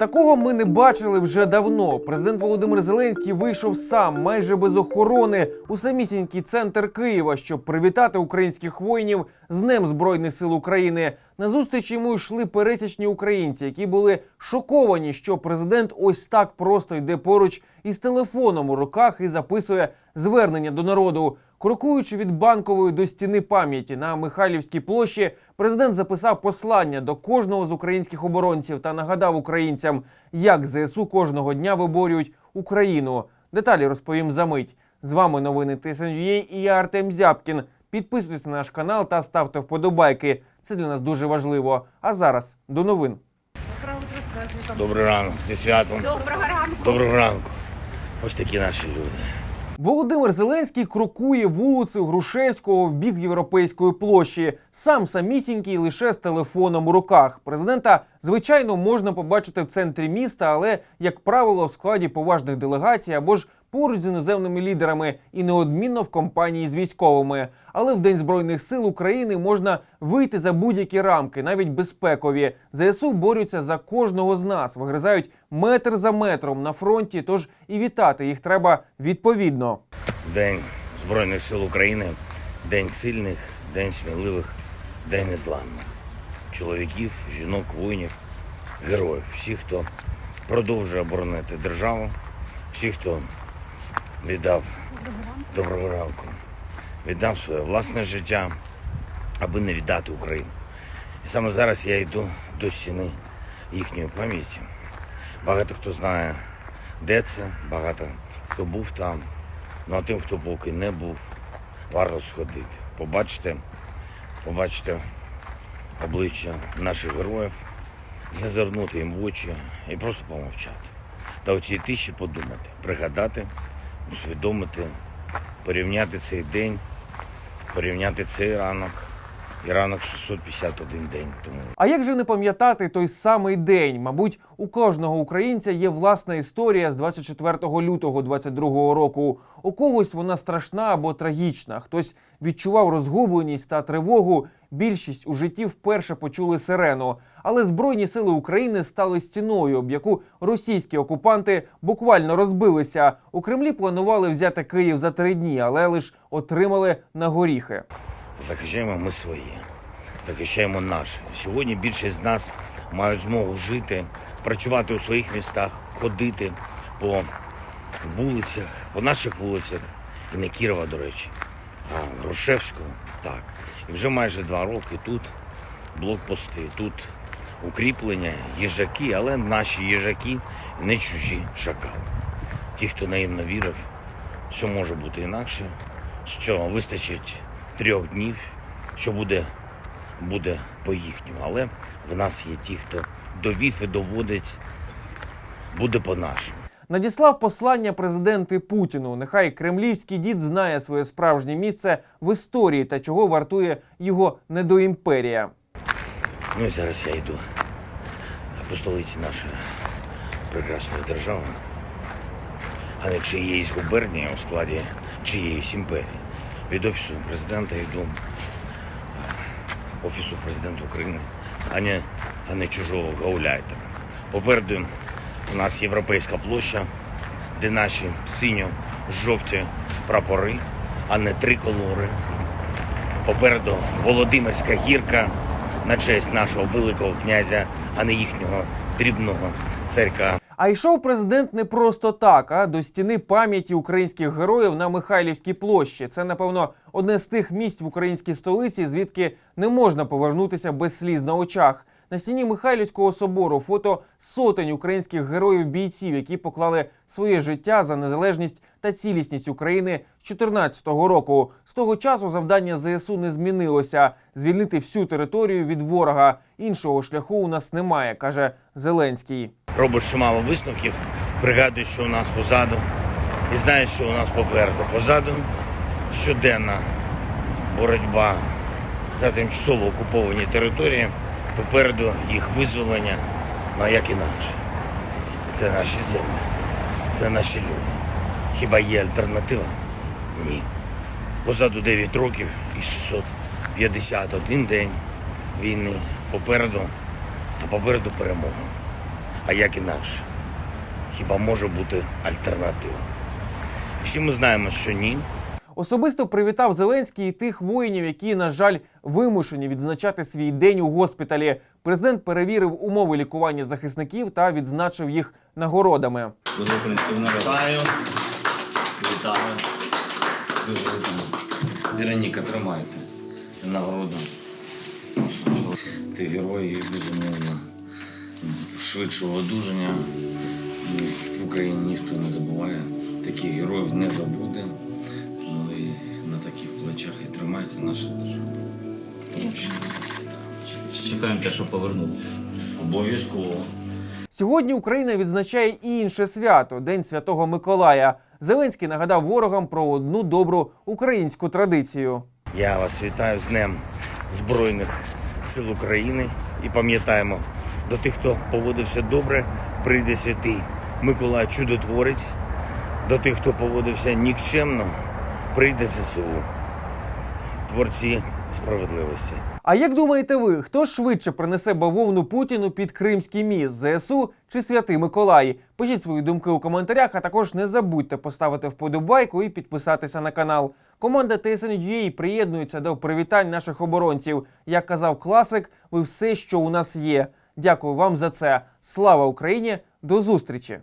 Такого ми не бачили вже давно. Президент Володимир Зеленський вийшов сам, майже без охорони, у самісінький центр Києва, щоб привітати українських воїнів з Днем Збройних сил України. На зустріч йому йшли пересічні українці, які були шоковані, що президент ось так просто йде поруч із телефоном у руках і записує звернення до народу. Крокуючи від банкової до стіни пам'яті на Михайлівській площі, президент записав послання до кожного з українських оборонців та нагадав українцям, як ЗСУ кожного дня виборюють Україну. Деталі розповім за мить. З вами новини ТСНЮА і я Артем Зябкін. Підписуйтесь на наш канал та ставте вподобайки. Це для нас дуже важливо. А зараз до новин. Добрий ранок, зі святом. Доброго ранку. Доброго ранку. Ось такі наші люди. Володимир Зеленський крокує вулицею Грушевського в бік європейської площі. Сам самісінький лише з телефоном у руках. Президента, звичайно, можна побачити в центрі міста, але як правило, в складі поважних делегацій або ж поруч з іноземними лідерами і неодмінно в компанії з військовими. Але в День збройних сил України можна вийти за будь-які рамки, навіть безпекові. ЗСУ борються за кожного з нас, вигризають метр за метром на фронті. Тож і вітати їх треба відповідно. День Збройних сил України, день сильних, день сміливих, день незламних. Чоловіків, жінок, воїнів, героїв. Всіх, хто продовжує оборонити державу, всіх, хто віддав доброго ранку, віддав своє власне життя, аби не віддати Україну. І саме зараз я йду до стіни їхньої пам'яті. Багато хто знає, де це, багато хто був там. Ну а тим, хто поки не був, варто сходити. Побачите, побачите обличчя наших героїв, зазирнути їм в очі і просто помовчати. Та у цій тиші подумати, пригадати, усвідомити, порівняти цей день, порівняти цей ранок і ранок 651 день тому. А як же не пам'ятати той самий день? Мабуть, у кожного українця є власна історія з 24 лютого 22 року. У когось вона страшна або трагічна. Хтось відчував розгубленість та тривогу. Більшість у житті вперше почули сирену. Але Збройні сили України стали стіною, об яку російські окупанти буквально розбилися. У Кремлі планували взяти Київ за три дні, але лише отримали на горіхи. Захищаємо ми свої, захищаємо наше. Сьогодні більшість з нас мають змогу жити, працювати у своїх містах, ходити по вулицях, по наших вулицях, і не Кірова, до речі, а Грушевського. Так. І вже майже два роки тут блокпости, тут укріплення, їжаки, але наші їжаки не чужі шакали. Ті, хто наївно вірив, що може бути інакше, що вистачить трьох днів, що буде, буде по їхньому. Але в нас є ті, хто довів і доводить, буде по-нашому. Надіслав послання президенти Путіну. Нехай кремлівський дід знає своє справжнє місце в історії та чого вартує його недоімперія. Ну і зараз я йду по столиці нашої прекрасної держави, а не чиєїсь губернії у складі чиєїсь імперії. Від офісу президента йду офісу президента України, а не, а не чужого гауляйтера. Попереду у нас європейська площа, де наші синьо-жовті прапори, а не триколори. Попереду Володимирська гірка на честь нашого великого князя, а не їхнього дрібного царька. А йшов президент не просто так, а до стіни пам'яті українських героїв на Михайлівській площі. Це, напевно, одне з тих місць в українській столиці, звідки не можна повернутися без сліз на очах. На стіні Михайлівського собору фото сотень українських героїв-бійців, які поклали своє життя за незалежність та цілісність України з 2014 року. З того часу завдання ЗСУ не змінилося звільнити всю територію від ворога. Іншого шляху у нас немає, каже Зеленський. Робиш чимало висновків, пригадуєш, що у нас позаду, і знаєш, що у нас попереду. Позаду щоденна боротьба за тимчасово окуповані території, попереду їх визволення, ну як інакше. Це наші землі, це наші люди. Хіба є альтернатива? Ні. Позаду 9 років і 651 день війни. Попереду, а попереду перемога. А як інакше? Хіба може бути альтернатива? Всі ми знаємо, що ні. Особисто привітав Зеленський і тих воїнів, які, на жаль, вимушені відзначати свій день у госпіталі. Президент перевірив умови лікування захисників та відзначив їх нагородами. Дуже вітаю. Вітаю. Дуже вітаю. Вероніка, тримайте. Нагорода. Ти герой і безумовно. Швидшого одужання. В Україні ніхто не забуває. Таких героїв не забуде. Плечах і тримається наша держава. Чекаємо те, що повернутися. Обов'язково. Сьогодні Україна відзначає і інше свято День Святого Миколая. Зеленський нагадав ворогам про одну добру українську традицію. Я вас вітаю з Днем Збройних сил України і пам'ятаємо, до тих, хто поводився добре, прийде святий Миколай Чудотворець. До тих, хто поводився нікчемно, прийде ЗСУ. Творці справедливості. А як думаєте ви, хто швидше принесе бавовну Путіну під Кримський міст ЗСУ чи Святий Миколай? Пишіть свої думки у коментарях, а також не забудьте поставити вподобайку і підписатися на канал. Команда TSN.UA приєднується до привітань наших оборонців. Як казав класик, ви все, що у нас є. Дякую вам за це. Слава Україні! До зустрічі!